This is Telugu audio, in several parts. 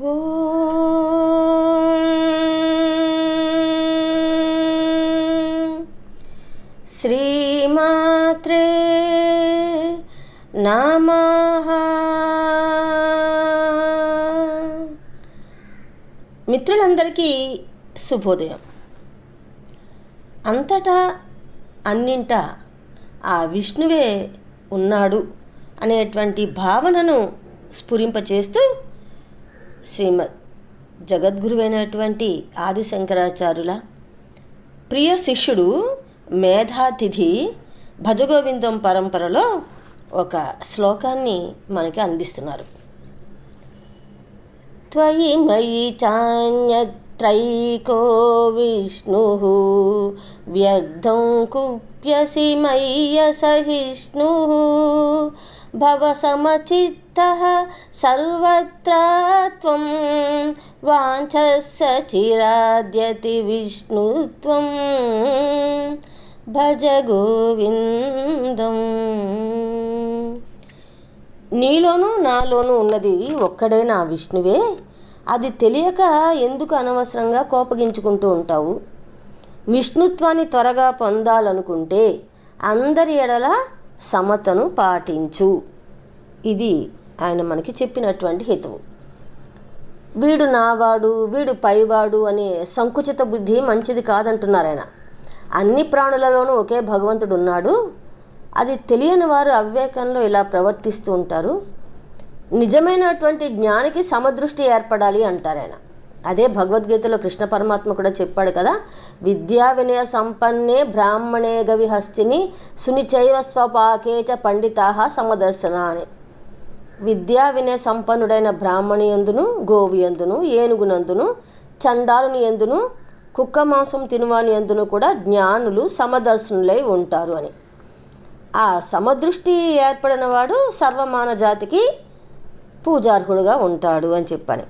శ్రీమాత్రే నమ మిత్రులందరికీ శుభోదయం. అంతటా అన్నింట ఆ విష్ణువే ఉన్నాడు అనేటువంటి భావనను స్ఫురింపచేస్తూ శ్రీమద్ జగద్గురువైనటువంటి ఆదిశంకరాచార్యుల ప్రియ శిష్యుడు మేధాతిథి భజగోవిందం పరంపరలో ఒక శ్లోకాన్ని మనకి అందిస్తున్నారు. త్వయి మయి చాన్యత్రైకో విష్ణు వ్యర్థం కుప్యసి మయ్య సహిష్ణు భవ సమచిత్ సర్వత్ర త్వం వాంఛస్య చిరాద్యతి విష్ణుత్వం భజ గోవిందం నీలోనూ నాలోనూ ఉన్నది ఒక్కడే నా విష్ణువే. అది తెలియక ఎందుకు అనవసరంగా కోపగించుకుంటూ ఉంటావు? విష్ణుత్వాన్ని త్వరగా పొందాలనుకుంటే అందరి ఎడల సమతను పాటించు. ఇది ఆయన మనకి చెప్పినటువంటి హితవు. వీడు నావాడు వీడు పైవాడు అనే సంకుచిత బుద్ధి మంచిది కాదంటున్నారు ఆయన. అన్ని ప్రాణులలోనూ ఒకే భగవంతుడు ఉన్నాడు. అది తెలియని వారు అవివేకంలో ఇలా ప్రవర్తిస్తూ ఉంటారు. నిజమైనటువంటి జ్ఞానికి సమదృష్టి ఏర్పడాలి అంటారు ఆయన. అదే భగవద్గీతలో కృష్ణ పరమాత్మ కూడా చెప్పాడు కదా విద్యా వినయ సంపన్నే బ్రాహ్మణే గవి హస్తిని సునిచైవ స్వపాకేచ పండితా సమదర్శన అని విద్యా వినయ సంపన్నుడైన బ్రాహ్మణి ఎందును గోవి ఎందును ఏనుగునందును చండాలుని ఎందును కుక్క మాంసం తినువాని ఎందును కూడా జ్ఞానులు సమదర్శనులై ఉంటారు అని. ఆ సమదృష్టి ఏర్పడిన వాడు సర్వమాన జాతికి పూజార్హుడుగా ఉంటాడు అని చెప్పని.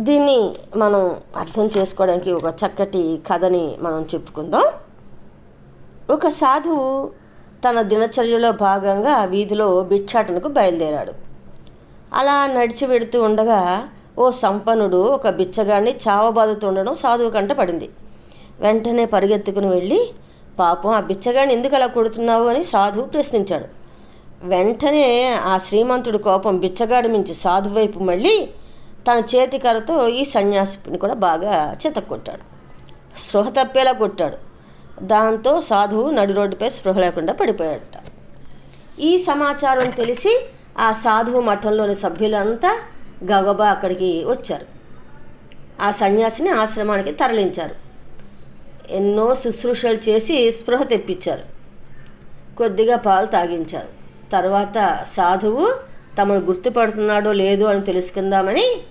దీన్ని మనం అర్థం చేసుకోవడానికి ఒక చక్కటి కథని మనం చెప్పుకుందాం. ఒక సాధువు తన దినచర్యలో భాగంగా వీధిలో భిక్షాటనకు బయలుదేరాడు. అలా నడిచి వెడుతూ ఉండగా ఓ సంపన్నుడు ఒక బిచ్చగాడిని చావబాదుతుండడం సాధువు కంట పడింది. వెంటనే పరిగెత్తుకుని వెళ్ళి పాపం ఆ బిచ్చగాడిని ఎందుకు అలా కొడుతున్నావు? అని సాధువు ప్రశ్నించాడు. వెంటనే ఆ శ్రీమంతుడు కోపం బిచ్చగాడి మించి సాధువు వైపు మళ్ళీ తన చేతికరతో ఈ సన్యాసిని కూడా బాగా చితక్కొట్టాడు. స్పృహ తప్పేలా కొట్టాడు. దాంతో సాధువు నడి రోడ్డుపై స్పృహ లేకుండా పడిపోయాడట. ఈ సమాచారం తెలిసి ఆ సాధువు మఠంలోని సభ్యులంతా గబగబా అక్కడికి వచ్చారు. ఆ సన్యాసిని ఆశ్రమానికి తరలించారు. ఎన్నో శుశ్రూషలు చేసి స్పృహ తెప్పించారు. కొద్దిగా పాలు తాగించారు. తర్వాత సాధువు తమను గుర్తుపడుతున్నాడో లేదో అని తెలుసుకుందామని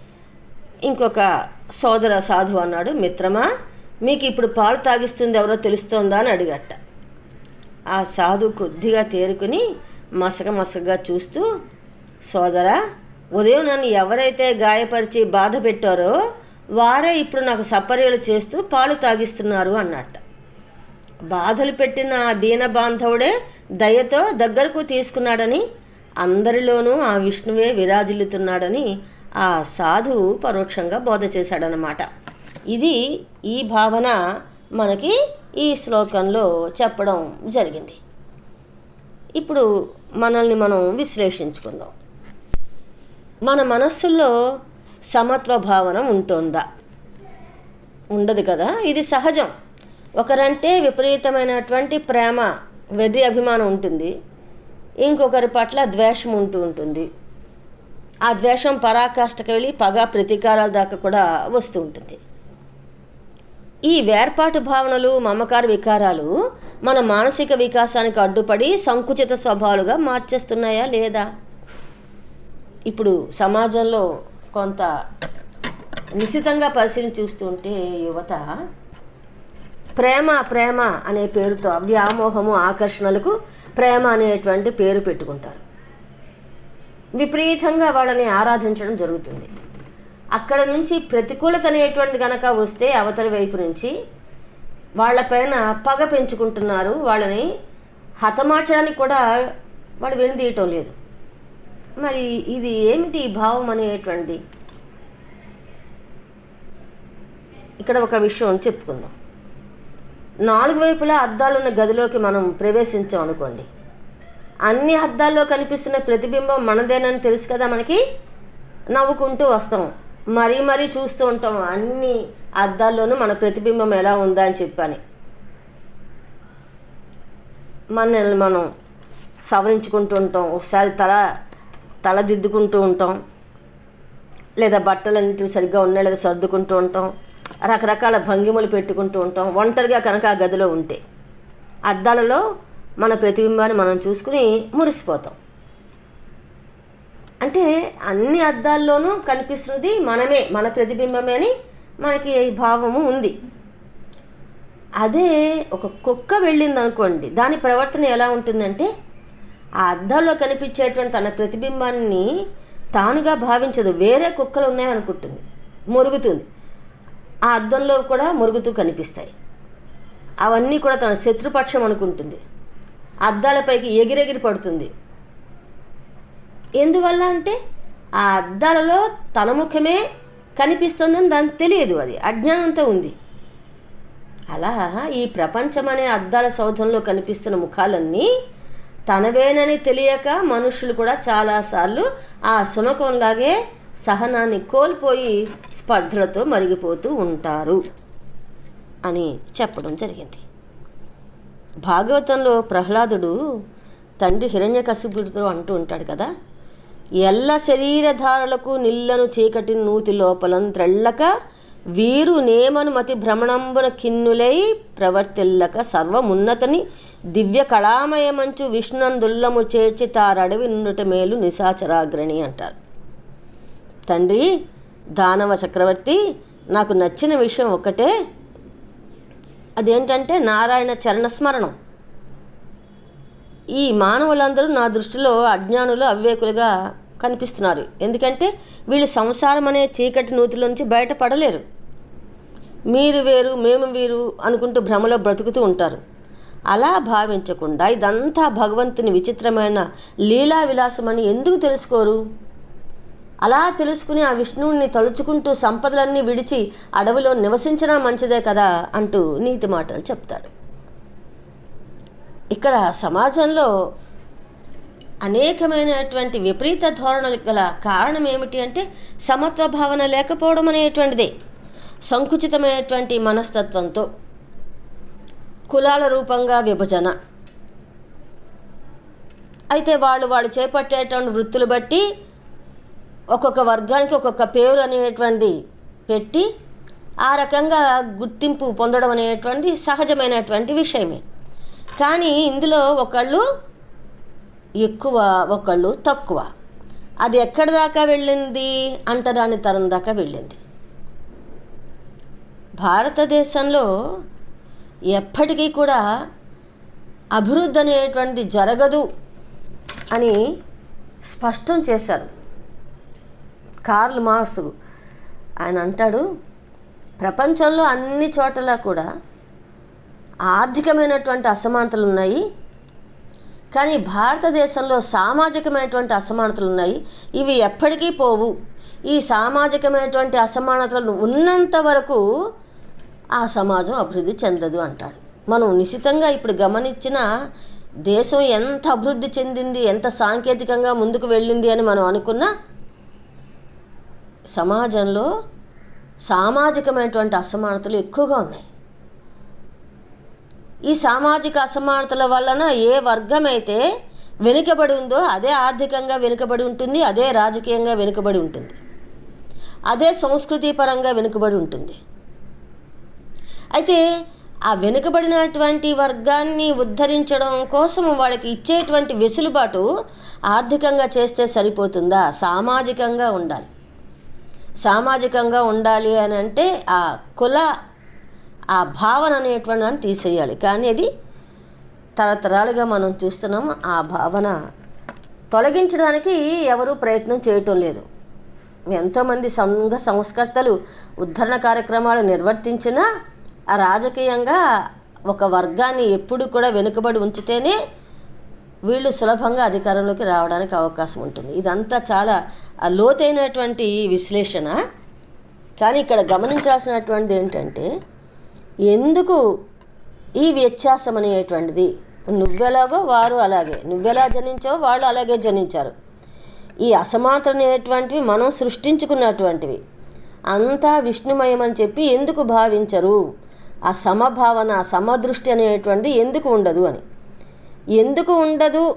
ఇంకొక సోదర సాధువు అన్నాడు మిత్రమా మీకు ఇప్పుడు పాలు తాగిస్తుంది ఎవరో తెలుస్తోందా అని అడిగట్ట ఆ సాధు కొద్దిగా తేరుకుని మసక మసకగా చూస్తూ సోదరా ఉదయం నన్ను ఎవరైతే గాయపరిచి బాధ పెట్టారో వారే ఇప్పుడు నాకు సపర్యలు చేస్తూ పాలు తాగిస్తున్నారు అన్నట్ట. బాధలు పెట్టిన ఆ దీన బాంధవుడే దయతో దగ్గరకు తీసుకున్నాడని అందరిలోనూ ఆ విష్ణువే విరాజిల్లుతున్నాడని ఆ సాధువు పరోక్షంగా బోధ చేశాడనమాట ఇది ఈ భావన మనకి ఈ శ్లోకంలో చెప్పడం జరిగింది. ఇప్పుడు మనల్ని మనం విశ్లేషించుకుందాం. మన మనస్సులో సమత్వ భావన ఉంటుందా? ఉండదు కదా? ఇది సహజం. ఒకరంటే విపరీతమైనటువంటి ప్రేమ వెర్రి అభిమానం ఉంటుంది. ఇంకొకరి పట్ల ద్వేషం ఉంటూ ఉంటుంది. ఆ ద్వేషం పరాకాష్ఠకు వెళ్ళి పగ ప్రతీకారాల దాకా కూడా వస్తూ ఉంటుంది. ఈ వేర్పాటు భావనలు మమకార వికారాలు మన మానసిక వికాసానికి అడ్డుపడి సంకుచిత స్వభావాలుగా మార్చేస్తున్నాయా లేదా? ఇప్పుడు సమాజంలో కొంత నిశితంగా పరిశీలన చూస్తుంటే యువత ప్రేమ ప్రేమ అనే పేరుతో వ్యామోహము ఆకర్షణలకు ప్రేమ అనేటువంటి పేరు పెట్టుకుంటారు. విపరీతంగా వాళ్ళని ఆరాధించడం జరుగుతుంది. అక్కడ నుంచి ప్రతికూలత అనేటువంటి గనక వస్తే అవతలి వైపు నుంచి వాళ్ళపైన పగ పెంచుకుంటున్నారు వాళ్ళని హతమార్చడానికి కూడా వాడు వెనుదీయటం లేదు. మరి ఇది ఏమిటి భావం అనేటువంటిది? ఇక్కడ ఒక విషయం చెప్పుకుందాం. నాలుగు వైపులా అద్దాలున్న గదిలోకి మనం ప్రవేశించాం అనుకోండి. అన్ని అద్దాల్లో కనిపిస్తున్న ప్రతిబింబం మనదేనని తెలుసు కదా మనకి? నవ్వుకుంటూ వస్తాం. మరీ మరీ చూస్తూ ఉంటాం. అన్ని అద్దాల్లోనూ మన ప్రతిబింబం ఎలా ఉందా అని చెప్పని. మనల్ని మనం సవరించుకుంటూ ఉంటాం. ఒకసారి తల తల దిద్దుకుంటూ ఉంటాం. లేదా బట్టలన్నింటివి సరిగ్గా ఉన్నాయి లేదా సర్దుకుంటూ ఉంటాం. రకరకాల భంగిమలు పెట్టుకుంటూ ఉంటాం. ఒంటరిగా కనుక ఆ గదిలో ఉంటే. అద్దాలలో మన ప్రతిబింబాన్ని మనం చూసుకుని మురిసిపోతాం. అంటే అన్ని అద్దాల్లోనూ కనిపిస్తున్నది మనమే మన ప్రతిబింబమే అని మనకి భావము ఉంది. అదే ఒక కుక్క వెళ్ళింది అనుకోండి దాని ప్రవర్తన ఎలా ఉంటుందంటే ఆ అద్దాల్లో కనిపించేటువంటి తన ప్రతిబింబాన్ని తానుగా భావించదు వేరే కుక్కలు ఉన్నాయనుకుంటుంది మురుగుతుంది. ఆ అద్దంలో కూడా మురుగుతూ కనిపిస్తాయి. అవన్నీ కూడా తన శత్రుపక్షం అనుకుంటుంది. అద్దాలపైకి ఎగిరెగిరి పడుతుంది. ఎందువల్ల అంటే ఆ అద్దాలలో తన ముఖమే కనిపిస్తుందని దానికి తెలియదు అది. అజ్ఞానంతో ఉంది. అలా ఈ ప్రపంచం అనే అద్దాల సౌధంలో కనిపిస్తున్న ముఖాలన్నీ తనవేనని తెలియక మనుషులు కూడా చాలాసార్లు ఆ సునకంలాగే సహనాన్ని కోల్పోయి స్పర్ధలతో మరిగిపోతూ ఉంటారు అని చెప్పడం జరిగింది. భాగవతంలో ప్రహ్లాదుడు తండ్రి హిరణ్యకశిపుడితో అంటూ ఉంటాడు కదా ఎల్ల శరీరధారలకు నిల్లను చీకటి నూతి లోపలం త్రెళ్ళక వీరు నేమను మతి భ్రమణంబున కిన్నులై ప్రవర్తిల్లక సర్వమున్నతని దివ్య కళామయమంచు విష్ణునందుల్లము చేర్చి తారడవి నుండుట మేలు నిశాచరాగ్రణి అంటారు. తండ్రి దానవ చక్రవర్తి నాకు నచ్చిన విషయం ఒకటే అదేంటంటే నారాయణ చరణస్మరణం. ఈ మానవులందరూ నా దృష్టిలో అజ్ఞానులు అవివేకులుగా కనిపిస్తున్నారు. ఎందుకంటే వీళ్ళు సంసారం అనే చీకటి నూతిలోంచి బయటపడలేరు. మీరు వేరు మేము వీరు అనుకుంటూ భ్రమలో బ్రతుకుతూ ఉంటారు. అలా భావించకుండా ఇదంతా భగవంతుని విచిత్రమైన లీలా విలాసమని ఎందుకు తెలుసుకోరు? అలా తెలుసుకుని ఆ విష్ణువుని తలుచుకుంటూ సంపదలన్నీ విడిచి అడవిలో నివసించినా మంచిదే కదా అంటూ నీతి మాటలు చెప్తాడు. ఇక్కడ సమాజంలో అనేకమైనటువంటి విపరీత ధోరణులు గల కారణం ఏమిటి అంటే సమత్వ భావన లేకపోవడం అనేటువంటిది. సంకుచితమైనటువంటి మనస్తత్వంతో కులాల రూపంగా విభజన. అయితే వాళ్ళు వాళ్ళు చేపట్టేటువంటి వృత్తులు బట్టి ఒక్కొక్క వర్గానికి ఒక్కొక్క పేరు అనేటువంటి పెట్టి ఆ రకంగా గుర్తింపు పొందడం అనేటువంటి సహజమైనటువంటి విషయమే. కానీ ఇందులో ఒకళ్ళు ఎక్కువ ఒకళ్ళు తక్కువ. అది ఎక్కడి దాకా వెళ్ళింది? అంటరాని తరం దాకా వెళ్ళింది. భారతదేశంలో ఎప్పటికీ కూడా అభివృద్ధి అనేటువంటిది జరగదు అని స్పష్టం చేశారు. కార్ల్ మార్క్స్ ఆయన అంటాడు ప్రపంచంలో అన్ని చోట్ల కూడా ఆర్థికమైనటువంటి అసమానతలు ఉన్నాయి. కానీ భారతదేశంలో సామాజికమైనటువంటి అసమానతలు ఉన్నాయి. ఇవి ఎప్పటికీ పోవు. ఈ సామాజికమైనటువంటి అసమానతలు ఉన్నంత వరకు ఆ సమాజం అభివృద్ధి చెందదు అంటాడు. మనం నిశితంగా ఇప్పుడు గమనించిన దేశం ఎంత అభివృద్ధి చెందింది ఎంత సాంకేతికంగా ముందుకు వెళ్ళింది అని మనం అనుకున్నా సమాజంలో సామాజికమైనటువంటి అసమానతలు ఎక్కువగా ఉన్నాయి. ఈ సామాజిక అసమానతల వలన ఏ వర్గమైతే వెనుకబడి ఉందో అదే ఆర్థికంగా వెనుకబడి ఉంటుంది అదే రాజకీయంగా వెనుకబడి ఉంటుంది. అదే సంస్కృతి పరంగా వెనుకబడి ఉంటుంది. అయితే ఆ వెనుకబడినటువంటి వర్గాన్ని ఉద్ధరించడం కోసం వాళ్ళకి ఇచ్చేటువంటి వెసులుబాటు ఆర్థికంగా చేస్తే సరిపోతుందా? సామాజికంగా ఉండాలి. సామాజికంగా ఉండాలి అని అంటే ఆ కుల ఆ భావన అనేటువంటి దాన్ని తీసేయాలి. కానీ అది తరతరాలుగా మనం చూస్తున్నాం ఆ భావన తొలగించడానికి ఎవరూ ప్రయత్నం చేయటం లేదు. ఎంతోమంది సంఘ సంస్కర్తలు ఉద్ధరణ కార్యక్రమాలు నిర్వర్తించినా ఆ రాజకీయంగా ఒక వర్గాన్ని ఎప్పుడు కూడా వెనుకబడి ఉంచితేనే వీళ్ళు సులభంగా అధికారంలోకి రావడానికి అవకాశం ఉంటుంది. ఇదంతా చాలా లోతైనటువంటి విశ్లేషణ. కానీ ఇక్కడ గమనించాల్సినటువంటిది ఏంటంటే ఎందుకు ఈ వ్యత్యాసం అనేటువంటిది? నువ్వెలాగో వారు అలాగే. నువ్వెలా జనించావో వాళ్ళు అలాగే జనించారు. ఈ అసమానత అనేటువంటివి మనం సృష్టించుకున్నటువంటివి. అంతా విష్ణుమయం అని చెప్పి ఎందుకు భావించరు? ఆ సమభావన ఆ సమదృష్టి అనేటువంటిది ఎందుకు ఉండదు అని. ఎందుకు ఉండదు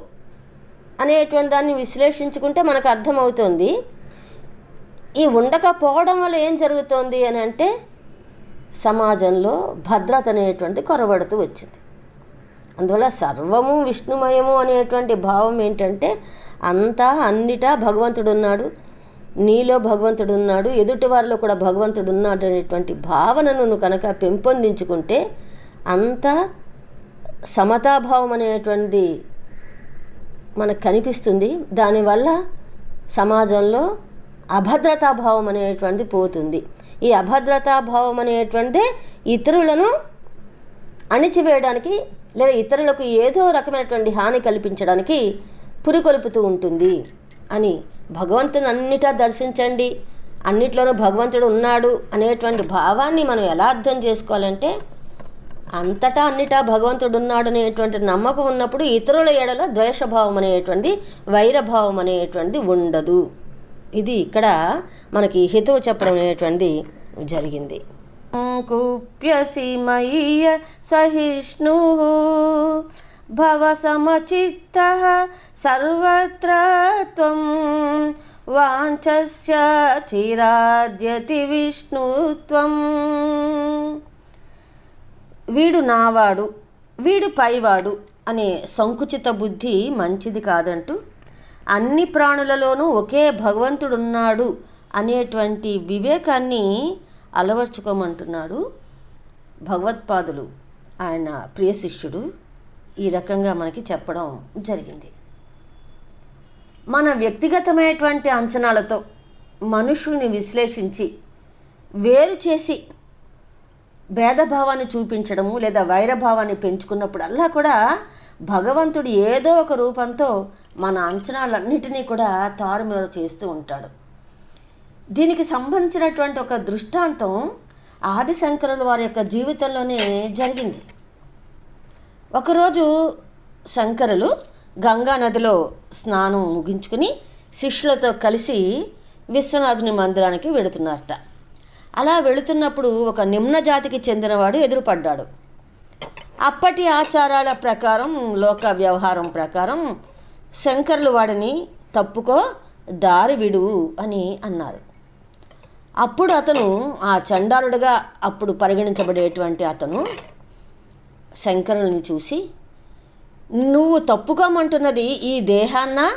అనేటువంటి దాన్ని విశ్లేషించుకుంటే మనకు అర్థమవుతుంది. ఈ ఉండకపోవడం వల్ల ఏం జరుగుతోంది అని అంటే సమాజంలో భద్రత అనేటువంటిది కొరబడుతూ వచ్చింది. అందువల్ల సర్వము విష్ణుమయము అనేటువంటి భావం ఏంటంటే అంతా అన్నిటా భగవంతుడు ఉన్నాడు నీలో భగవంతుడు ఉన్నాడు ఎదుటి వారిలో కూడా భగవంతుడు ఉన్నాడు అనేటువంటి భావనను నువ్వు కనుక పెంపొందించుకుంటే అంతా సమతాభావం అనేటువంటిది మనకు కనిపిస్తుంది. దానివల్ల సమాజంలో అభద్రతాభావం అనేటువంటిది పోతుంది. ఈ అభద్రతాభావం అనేటువంటిది ఇతరులను అణిచివేయడానికి లేదా ఇతరులకు ఏదో రకమైనటువంటి హాని కల్పించడానికి పురికొల్పుతూ ఉంటుంది అని భగవంతుని అన్నిటా దర్శించండి. అన్నిట్లోనూ భగవంతుడు ఉన్నాడు అనేటువంటి భావాన్ని మనం ఎలా అర్థం చేసుకోవాలంటే అంతటా అన్నిటా భగవంతుడు ఉన్నాడు అనేటువంటి నమ్మకం ఉన్నప్పుడు ఇతరుల ఎడల ద్వేషభావం అనేటువంటి వైరభావం అనేటువంటిది ఉండదు. ఇది ఇక్కడ మనకి హితవు చెప్పడం అనేటువంటి జరిగింది. కుప్యసిమయ్య సహిష్ణు భవ సమచిత్త సర్వత్ర త్వం వాంఛస్య చిరాద్యతి విష్ణుత్వం. వీడు నావాడు వీడు పైవాడు అనే సంకుచిత బుద్ధి మంచిది కాదంటూ అన్ని ప్రాణులలోనూ ఒకే భగవంతుడు ఉన్నాడు అనేటువంటి వివేకాన్ని అలవర్చుకోమంటున్నాడు భగవత్పాదులు. ఆయన ప్రియ శిష్యుడు. ఈ రకంగా మనకి చెప్పడం జరిగింది. మన వ్యక్తిగతమైనటువంటి అంచనాలతో మనుషుల్ని విశ్లేషించి వేరు చేసి భేదభావాన్ని చూపించడము లేదా వైరభావాన్ని పెంచుకున్నప్పుడల్లా కూడా భగవంతుడు ఏదో ఒక రూపంతో మన అంచనాలన్నిటినీ కూడా తారుమారు చేస్తూ ఉంటాడు. దీనికి సంబంధించినటువంటి ఒక దృష్టాంతం ఆదిశంకరుల వారి యొక్క జీవితంలోనే జరిగింది. ఒకరోజు శంకరులు గంగా నదిలో స్నానం ముగించుకుని శిష్యులతో కలిసి విశ్వనాథుని మందిరానికి వెడుతున్నారట అలా వెళుతున్నప్పుడు ఒక నిమ్న జాతికి చెందినవాడు ఎదురుపడ్డాడు. అప్పటి ఆచారాల ప్రకారం లోక వ్యవహారం ప్రకారం శంకర్లు వాడిని తప్పుకో దారి విడువు అని అన్నారు. అప్పుడు అతను ఆ చండాలుడుగా అప్పుడు పరిగణించబడేటువంటి అతను శంకరుల్ని చూసి నువ్వు తప్పుకోమంటున్నది ఈ దేహాన్న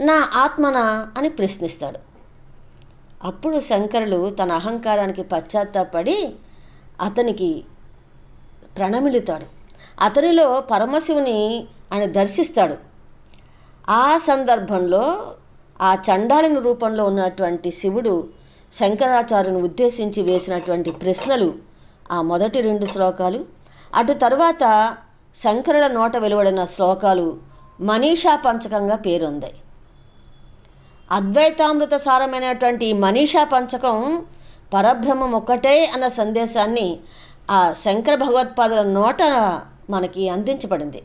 నా ఆత్మనా? అని ప్రశ్నిస్తాడు. అప్పుడు శంకరులు తన అహంకారానికి పశ్చాత్తాపడి అతనికి ప్రణమిలుతాడు. అతనిలో పరమశివుని ఆయన దర్శిస్తాడు. ఆ సందర్భంలో ఆ చండాలిని రూపంలో ఉన్నటువంటి శివుడు శంకరాచార్యుని ఉద్దేశించి వేసినటువంటి ప్రశ్నలు ఆ మొదటి రెండు శ్లోకాలు. అటు తర్వాత శంకరుల నోట వెలువడిన శ్లోకాలు మనీషా పంచకంగా పేరొందాయి. అద్వైతామృత సారమైనటువంటి మనీషా పంచకం పరబ్రహ్మం ఒక్కటే అన్న సందేశాన్ని ఆ శంకర భగవత్పాదుల నోట మనకి అందించబడింది.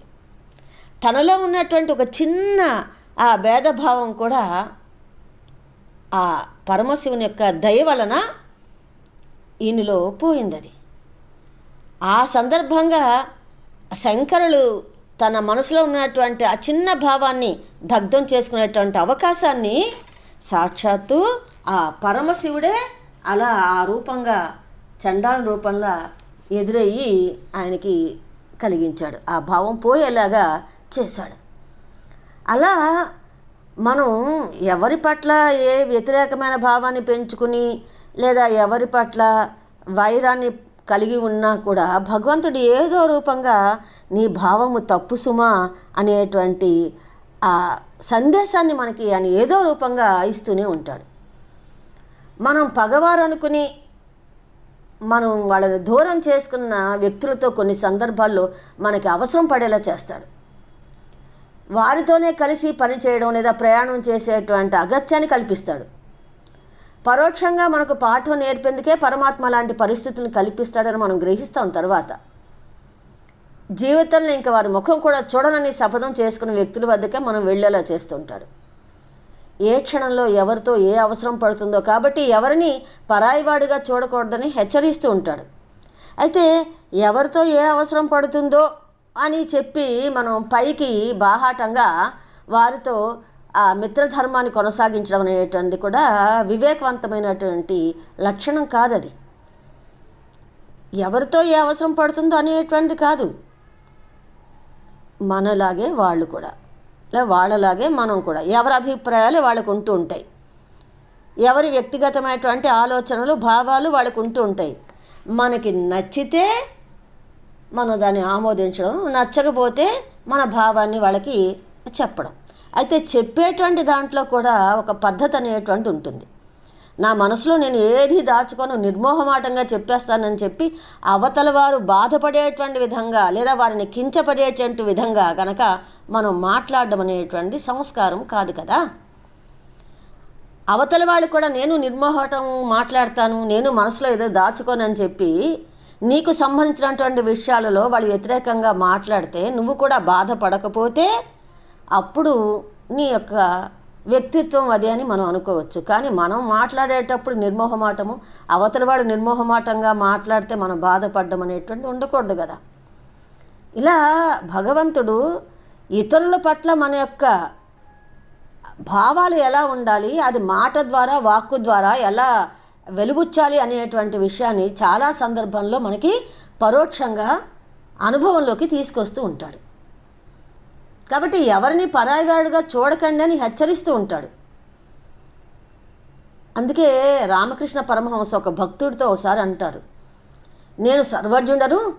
తనలో ఉన్నటువంటి ఒక చిన్న ఆ భేదభావం కూడా ఆ పరమశివుని యొక్క దయ వలన ఈయనలో పోయింది అది. ఆ సందర్భంగా శంకరులు తన మనసులో ఉన్నటువంటి ఆ చిన్న భావాన్ని దగ్ధం చేసుకునేటువంటి అవకాశాన్ని సాక్షాత్తు ఆ పరమశివుడే అలా ఆ రూపంగా చండాల రూపంలో ఎదురయ్యి ఆయనకి కలిగించాడు. ఆ భావం పోయేలాగా చేశాడు. అలా మనం ఎవరి పట్ల ఏ వ్యతిరేకమైన భావాన్ని పెంచుకుని లేదా ఎవరి పట్ల వైరాన్ని కలిగి ఉన్నా కూడా భగవంతుడు ఏదో రూపంగా నీ భావము తప్పు సుమా అనేటువంటి ఆ సందేశాన్ని మనకి ఆయన ఏదో రూపంగా ఇస్తూనే ఉంటాడు. మనం పగవారు అనుకుని మనం వాళ్ళని దూరం చేసుకున్న వ్యక్తులతో కొన్ని సందర్భాల్లో మనకి అవసరం పడేలా చేస్తాడు. వారితోనే కలిసి పని చేయడం లేదా ప్రయాణం చేసేటువంటి అగత్యాన్ని కల్పిస్తాడు. పరోక్షంగా మనకు పాఠం నేర్పేందుకే పరమాత్మ లాంటి పరిస్థితులను కల్పిస్తాడని మనం గ్రహిస్తాం తర్వాత. జీవితంలో ఇంకా వారి ముఖం కూడా చూడనని శపథం చేసుకున్న వ్యక్తుల వద్దకే మనం వెళ్ళేలా చేస్తుంటాడు. ఏ క్షణంలో ఎవరితో ఏ అవసరం పడుతుందో కాబట్టి ఎవరిని పరాయివాడిగా చూడకూడదని హెచ్చరిస్తూ ఉంటాడు. అయితే ఎవరితో ఏ అవసరం పడుతుందో అని చెప్పి మనం పైకి బాహాటంగా వారితో ఆ మిత్రధర్మాన్ని కొనసాగించడం అనేటువంటిది కూడా వివేకవంతమైనటువంటి లక్షణం కాదు అది ఎవరితో ఏ అవసరం పడుతుందో అనేటువంటిది కాదు. మనలాగే వాళ్ళు కూడా లే వాళ్ళలాగే మనం కూడా ఎవరి అభిప్రాయాలు వాళ్ళకు ఉంటూ ఉంటాయి. ఎవరి వ్యక్తిగతమైనటువంటి ఆలోచనలు భావాలు వాళ్ళకు ఉంటూ ఉంటాయి. మనకి నచ్చితే మనం దాన్ని ఆమోదించడం నచ్చకపోతే మన భావాన్ని వాళ్ళకి చెప్పడం. అయితే చెప్పేటువంటి దాంట్లో కూడా ఒక పద్ధతి అనేటువంటి ఉంటుంది. నా మనసులో నేను ఏది దాచుకొని నిర్మోహమాటంగా చెప్పేస్తానని చెప్పి అవతల వారు బాధపడేటువంటి విధంగా లేదా వారిని కించపడేటువంటి విధంగా కనుక మనం మాట్లాడడం అనేటువంటి సంస్కారం కాదు కదా. అవతల వాళ్ళు కూడా నేను నిర్మోహటం మాట్లాడతాను నేను మనసులో ఏదో దాచుకోనని చెప్పి నీకు సంబంధించినటువంటి విషయాలలో వాళ్ళు వ్యతిరేకంగా మాట్లాడితే నువ్వు కూడా బాధపడకపోతే అప్పుడు నీ యొక్క వ్యక్తిత్వం అది అని మనం అనుకోవచ్చు. కానీ మనం మాట్లాడేటప్పుడు నిర్మోహమాటము అవతల వాడు నిర్మోహమాటంగా మాట్లాడితే మనం బాధపడడం అనేటువంటిది ఉండకూడదు కదా. ఇలా భగవంతుడు ఇతరుల పట్ల మన యొక్క భావాలు ఎలా ఉండాలి అది మాట ద్వారా వాక్కు ద్వారా ఎలా వెలుగుచ్చాలి అనేటువంటి విషయాన్ని చాలా సందర్భంలో మనకి పరోక్షంగా అనుభవంలోకి తీసుకొస్తూ ఉంటాడు. కాబట్టి ఎవరిని పరాయగాడుగా చూడకండి అని హెచ్చరిస్తూ ఉంటాడు. అందుకే రామకృష్ణ పరమహంస ఒక భక్తుడితో ఒకసారి అంటారు నేను సర్వజ్ఞుడను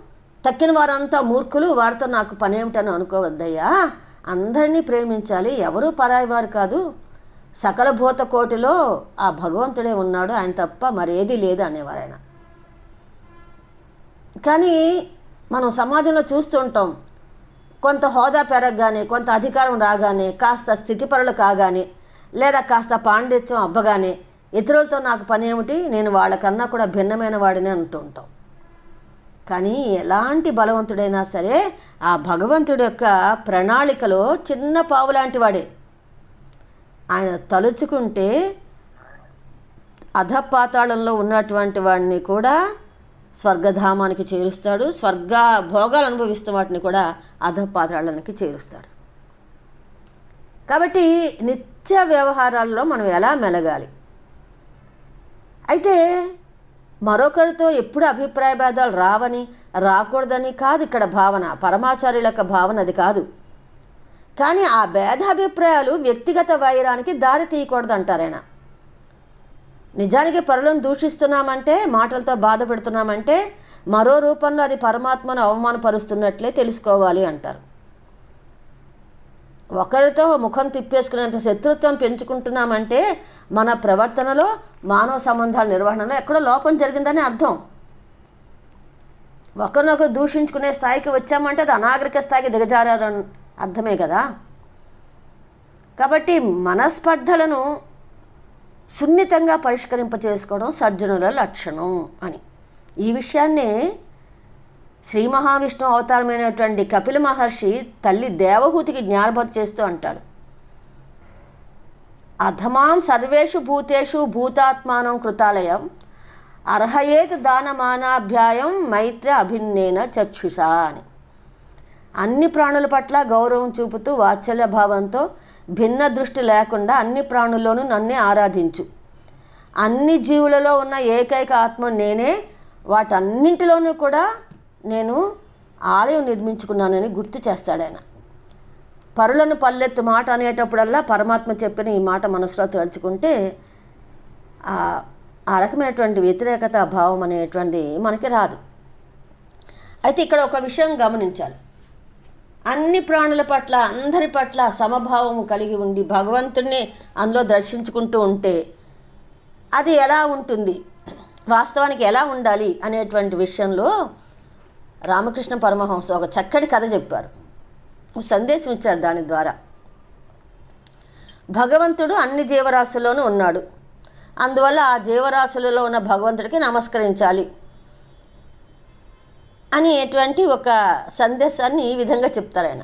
తక్కిన వారంతా మూర్ఖులు వారితో నాకు పని అనుకోవద్దయ్యా. అందరినీ ప్రేమించాలి. ఎవరూ పరాయివారు కాదు. సకల భూత కోటిలో ఆ భగవంతుడే ఉన్నాడు. ఆయన తప్ప మరేది లేదు అనేవారు ఆయన కానీ మనం సమాజంలో చూస్తుంటాం కొంత హోదా పెరగగానే కొంత అధికారం రాగానే కాస్త స్థితిపరులు కాగానే లేదా కాస్త పాండిత్యం అబ్బగానే ఇతరులతో నాకు పని ఏమిటి నేను వాళ్ళకన్నా కూడా భిన్నమైన వాడిని అంటూ ఉంటాం. కానీ ఎలాంటి బలవంతుడైనా సరే ఆ భగవంతుడి యొక్క ప్రణాళికలో చిన్న పావు లాంటి వాడే. ఆయన తలుచుకుంటే అధపాతాళంలో ఉన్నటువంటి వాడిని కూడా స్వర్గధామానికి చేరుస్తాడు. స్వర్గ భోగాలు అనుభవిస్తున్న వాటిని కూడా అధపాతాళానికి చేరుస్తాడు. కాబట్టి నిత్య వ్యవహారాల్లో మనం ఎలా మెలగాలి? అయితే మరొకరితో ఎప్పుడు అభిప్రాయ భేదాలు రావని రాకూడదని కాదు ఇక్కడ భావన. పరమాచార్యుల యొక్క భావన అది కాదు. కానీ ఆ భేదాభిప్రాయాలు వ్యక్తిగత వైరానికి దారి తీయకూడదు అంటారాయన నిజానికి పరులను దూషిస్తున్నామంటే మాటలతో బాధ పెడుతున్నామంటే మరో రూపంలో అది పరమాత్మను అవమానపరుస్తున్నట్లే తెలుసుకోవాలి అంటారు. ఒకరితో ముఖం తిప్పేసుకునేంత శత్రుత్వం పెంచుకుంటున్నామంటే మన ప్రవర్తనలో మానవ సంబంధాల నిర్వహణలో ఎక్కడో లోపం జరిగిందని అర్థం. ఒకరినొకరు దూషించుకునే స్థాయికి వచ్చామంటే అది అనాగరిక స్థాయికి దిగజారని అర్థమే కదా. కాబట్టి మనస్పర్ధలను సున్నితంగా పరిష్కరింప చేసుకోవడం సజ్జనుల లక్షణం అని. ఈ విషయాన్నే శ్రీ మహావిష్ణు అవతారమైనటువంటి కపిల మహర్షి తల్లి దేవహూతికి జ్ఞానబోధ చేస్తూ అంటాడు. అధమాం సర్వేషు భూతేషు భూతాత్మానం కృతాలయం అర్హయేత్ దానమానాభ్యాయం మైత్ర అభిన్నేన చక్షుషా అని. అన్ని ప్రాణుల పట్ల గౌరవం చూపుతూ వాత్సల్య భావంతో భిన్న దృష్టి లేకుండా అన్ని ప్రాణుల్లోనూ నన్నే ఆరాధించు. అన్ని జీవులలో ఉన్న ఏకైక ఆత్మ నేనే. వాటన్నింటిలోనూ కూడా నేను ఆలయం నిర్మించుకున్నానని గుర్తు చేస్తాడు ఆయన. పరులను పల్లెత్తు మాట అనేటప్పుడల్లా పరమాత్మ చెప్పిన ఈ మాట మనసులో తలుచుకుంటే ఆ ఆ రకమైనటువంటి వ్యతిరేకత భావం అనేటువంటి మనకి రాదు. అయితే ఇక్కడ ఒక విషయం గమనించాలి. అన్ని ప్రాణుల పట్ల అందరి పట్ల సమభావం కలిగి ఉండి భగవంతుడిని అందులో దర్శించుకుంటూ ఉంటే అది ఎలా ఉంటుంది? వాస్తవానికి ఎలా ఉండాలి అనేటువంటి విషయంలో రామకృష్ణ పరమహంస ఒక చక్కటి కథ చెప్పారు. సందేశం ఇచ్చారు దాని ద్వారా. భగవంతుడు అన్ని జీవరాశుల్లోనూ ఉన్నాడు. అందువల్ల ఆ జీవరాశులలో ఉన్న భగవంతుడికి నమస్కరించాలి. అనేటువంటి ఒక సందేశాన్ని ఈ విధంగా చెప్తారు ఆయన.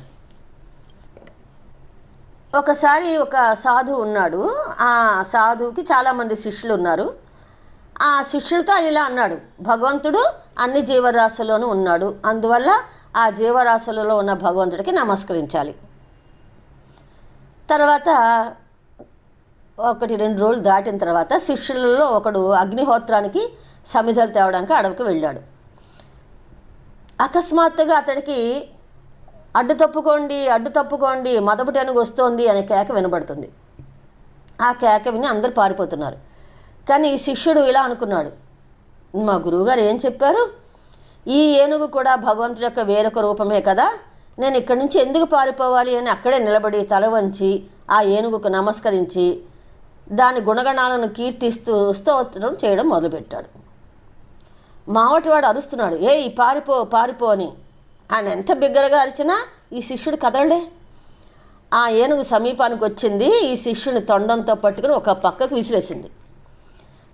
ఒకసారి ఒక సాధువు ఉన్నాడు. ఆ సాధువుకి చాలామంది శిష్యులు ఉన్నారు. ఆ శిష్యులతో ఆయన ఇలా అన్నాడు భగవంతుడు అన్ని జీవరాశుల్లోనూ ఉన్నాడు. అందువల్ల ఆ జీవరాశులలో ఉన్న భగవంతుడికి నమస్కరించాలి. తర్వాత ఒకటి రెండు రోజులు దాటిన తర్వాత శిష్యులలో ఒకడు అగ్నిహోత్రానికి సమిధలు తేవడానికి అడవికి వెళ్ళాడు. అకస్మాత్తుగా అతడికి అడ్డు తప్పుకోండి అడ్డు తప్పుకోండి మదపుటి అనుగు వస్తోంది అనే కేక వినబడుతుంది. ఆ కేక విని అందరు పారిపోతున్నారు. కానీ ఈ శిష్యుడు ఇలా అనుకున్నాడు. మా గురువుగారు ఏం చెప్పారు? ఈ ఏనుగు కూడా భగవంతుడి యొక్క వేరొక రూపమే కదా. నేను ఇక్కడి నుంచి ఎందుకు పారిపోవాలి అని అక్కడే నిలబడి తల వంచి ఆ ఏనుగుకు నమస్కరించి దాని గుణగణాలను కీర్తిస్తూ స్తోత్రం చేయడం మొదలుపెట్టాడు. మావటివాడు అరుస్తున్నాడు ఏ పారిపో పారిపో అని. ఆయన ఎంత బిగ్గరగా అరిచినా ఈ శిష్యుడు కదలడే. ఆ ఏనుగు సమీపానికి వచ్చింది ఈ శిష్యుని తొండంతో పట్టుకుని ఒక పక్కకు విసిరేసింది.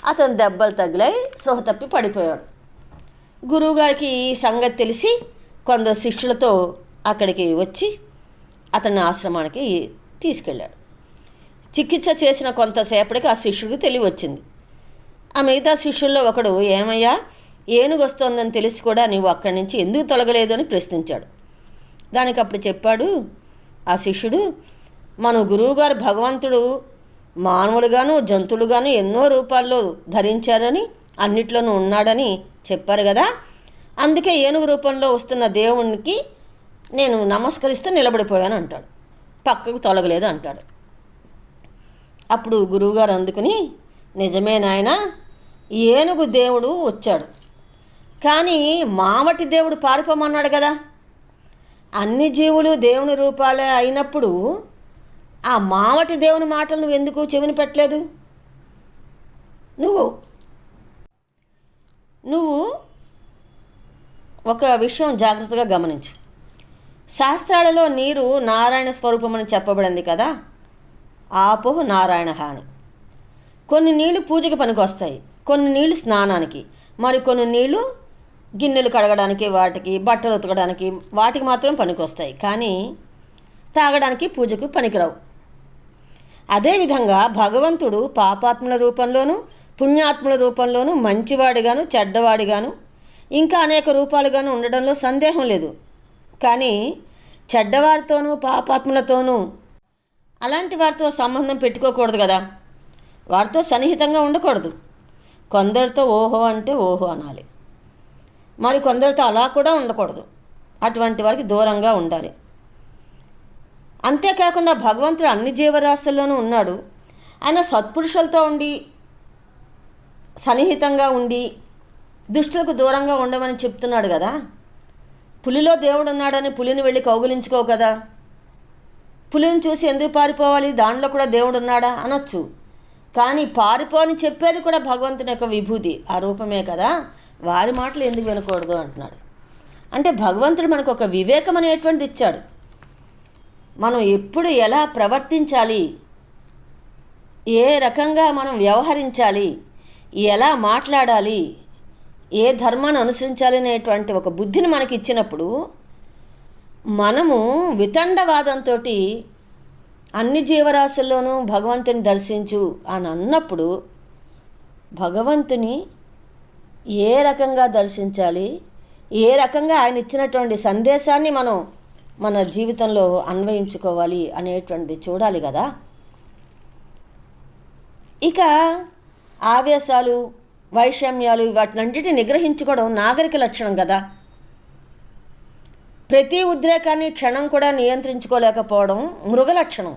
అతను దెబ్బలు తగిలాయి స్పృహ తప్పి పడిపోయాడు. గురువుగారికి ఈ సంగతి తెలిసి కొందరు శిష్యులతో అక్కడికి వచ్చి అతన్ని ఆశ్రమానికి తీసుకెళ్ళాడు. చికిత్స చేసిన కొంతసేపటికి ఆ శిష్యుడికి తెలివి వచ్చింది. ఆ మిగతా శిష్యుల్లో ఒకడు ఏమయ్యా ఏనుగు వస్తోందని తెలిసి కూడా నీవు అక్కడి నుంచి ఎందుకు తొలగలేదు అని ప్రశ్నించాడు. దానికి అప్పుడు చెప్పాడు ఆ శిష్యుడు మన గురువుగారు భగవంతుడు మానవులుగాను జంతువులుగాను ఎన్నో రూపాల్లో ధరించారని అన్నిట్లోనూ ఉన్నాడని చెప్పారు కదా. అందుకే ఏనుగు రూపంలో వస్తున్న దేవునికి నేను నమస్కరిస్తూ నిలబడిపోయాను అంటాడు. పక్కకు తొలగలేదు అంటాడు. అప్పుడు గురువుగారు అందుకుని నిజమే నాయన ఏనుగు దేవుడు వచ్చాడు. కానీ మామటి దేవుడు పారిపోమన్నాడు కదా. అన్ని జీవులు దేవుని రూపాలే అయినప్పుడు ఆ మామటి దేవుని మాటలు నువ్వు ఎందుకు చెవిని పెట్టలేదు? నువ్వు నువ్వు ఒక విషయం జాగ్రత్తగా గమనించు. శాస్త్రాలలో నీరు నారాయణ స్వరూపమని చెప్పబడింది కదా. ఆపో నారాయణ అని కొన్ని నీళ్ళు పూజకి పనికొస్తాయి. కొన్ని నీళ్ళు స్నానానికి. మరి కొన్ని నీళ్ళు గిన్నెలు కడగడానికి వాటికి బట్టలు ఉతకడానికి వాటికి మాత్రం పనికొస్తాయి. కానీ తాగడానికి పూజకు పనికిరావు. అదేవిధంగా భగవంతుడు పాపాత్ముల రూపంలోనూ పుణ్యాత్ముల రూపంలోనూ మంచివాడిగాను చెడ్డవాడిగాను ఇంకా అనేక రూపాలుగాను ఉండడంలో సందేహం లేదు. కానీ చెడ్డవారితోనూ పాపాత్ములతోనూ అలాంటి వారితో సంబంధం పెట్టుకోకూడదు కదా. వారితో సన్నిహితంగా ఉండకూడదు. కొందరితో ఓహో అంటే ఓహో అనాలి. మరి కొందరితో అలా కూడా ఉండకూడదు. అటువంటి వారికి దూరంగా ఉండాలి. అంతేకాకుండా భగవంతుడు అన్ని జీవరాశుల్లోనూ ఉన్నాడు. ఆయన సత్పురుషులతో ఉండి సన్నిహితంగా ఉండి దుష్టులకు దూరంగా ఉండమని చెప్తున్నాడు కదా. పులిలో దేవుడు ఉన్నాడని పులిని వెళ్ళి కౌగులించుకోవు కదా. పులిని చూసి ఎందుకు పారిపోవాలి? దానిలో కూడా దేవుడు ఉన్నాడా? అనొచ్చు. కానీ పారిపోని చెప్పేది కూడా భగవంతుని యొక్క విభూతి. ఆ రూపమే కదా. వారి మాటలు ఎందుకు వినకూడదు అంటున్నాడు. అంటే భగవంతుడు మనకు ఒక వివేకం అనేటువంటిది ఇచ్చాడు. మనం ఎప్పుడు ఎలా ప్రవర్తించాలి? ఏ రకంగా మనం వ్యవహరించాలి? ఎలా మాట్లాడాలి? ఏ ధర్మాన్ని అనుసరించాలి అనేటువంటి ఒక బుద్ధిని మనకి ఇచ్చినప్పుడు మనము వితండవాదంతో అన్ని జీవరాశుల్లోనూ భగవంతుని దర్శించు అని అన్నప్పుడు భగవంతుని ఏ రకంగా దర్శించాలి? ఏ రకంగా ఆయన ఇచ్చినటువంటి సందేశాన్ని మనం మన జీవితంలో అన్వయించుకోవాలి అనేటువంటిది చూడాలి కదా? ఇక ఆవేశాలు వైషమ్యాలు వాటినన్నిటిని నిగ్రహించుకోవడం నాగరిక లక్షణం కదా. ప్రతి ఉద్రేకాన్ని క్షణం కూడా నియంత్రించుకోలేకపోవడం మృగ లక్షణం.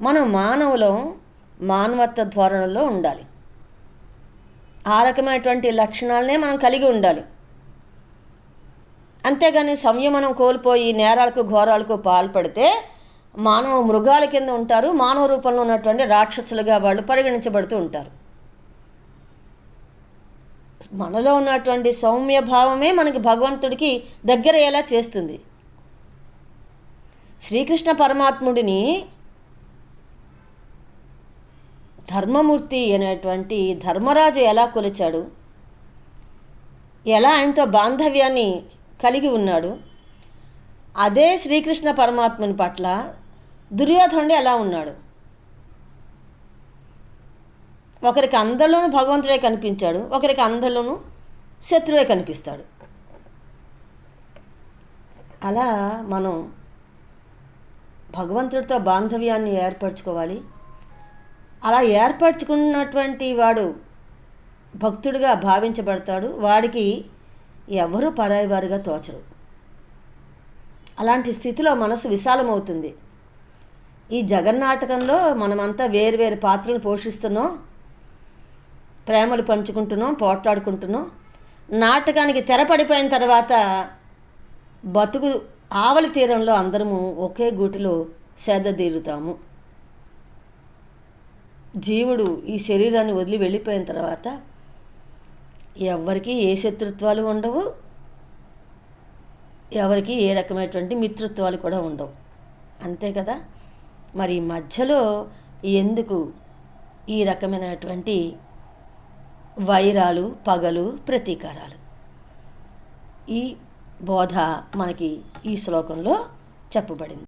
మనం మానవులం మానవత్వ ధోరణిలో ఉండాలి. ఆ రకమైనటువంటి లక్షణాలనే మనం కలిగి ఉండాలి. అంతేగాని సంయమనం కోల్పోయి నేరాలకు ఘోరాలకు పాల్పడితే మానవ మృగాల కింద ఉంటారు. మానవ రూపంలో ఉన్నటువంటి రాక్షసులుగా వాళ్ళు పరిగణించబడుతూ ఉంటారు. మనలో ఉన్నటువంటి సౌమ్య భావమే మనకి భగవంతుడికి దగ్గరయ్యేలా చేస్తుంది. శ్రీకృష్ణ పరమాత్ముడిని ధర్మమూర్తి అనేటువంటి ధర్మరాజు ఎలా కొలిచాడు? ఎలా ఆయనతో బాంధవ్యాన్ని కలిగి ఉన్నాడు? అదే శ్రీకృష్ణ పరమాత్మని పట్ల దుర్యోధనుడు ఎలా ఉన్నాడు? ఒకరికి అందరిలోనూ భగవంతుడే కనిపించాడు ఒకరికి అందరిలోనూ శత్రువే కనిపిస్తాడు. అలా మనం భగవంతుడితో బాంధవ్యాన్ని ఏర్పరచుకోవాలి. అలా ఏర్పరచుకున్నటువంటి వాడు భక్తుడిగా భావించబడతాడు. వాడికి ఎవరు పరాయివారుగా తోచరు. అలాంటి స్థితిలో మనసు విశాలమవుతుంది. ఈ జగన్నాటకంలో మనమంతా వేరు వేరు పాత్రను పోషిస్తున్నాం. ప్రేమలు పంచుకుంటున్నాం పోట్లాడుకుంటున్నాం. నాటకానికి తెరపడిపోయిన తర్వాత బతుకు ఆవలి తీరంలో అందరము ఒకే గూటిలో సేద తీరుతాము. జీవుడు ఈ శరీరాన్ని వదిలి వెళ్ళిపోయిన తర్వాత ఎవరికి ఏ శత్రుత్వాలు ఉండవు ఎవరికి ఏ రకమైనటువంటి మిత్రుత్వాలు కూడా ఉండవు. అంతే కదా? మరి మధ్యలో ఎందుకు ఈ రకమైనటువంటి వైరాలు పగలు ప్రతీకారాలు? ఈ బోధ మనకి ఈ శ్లోకంలో చెప్పబడింది.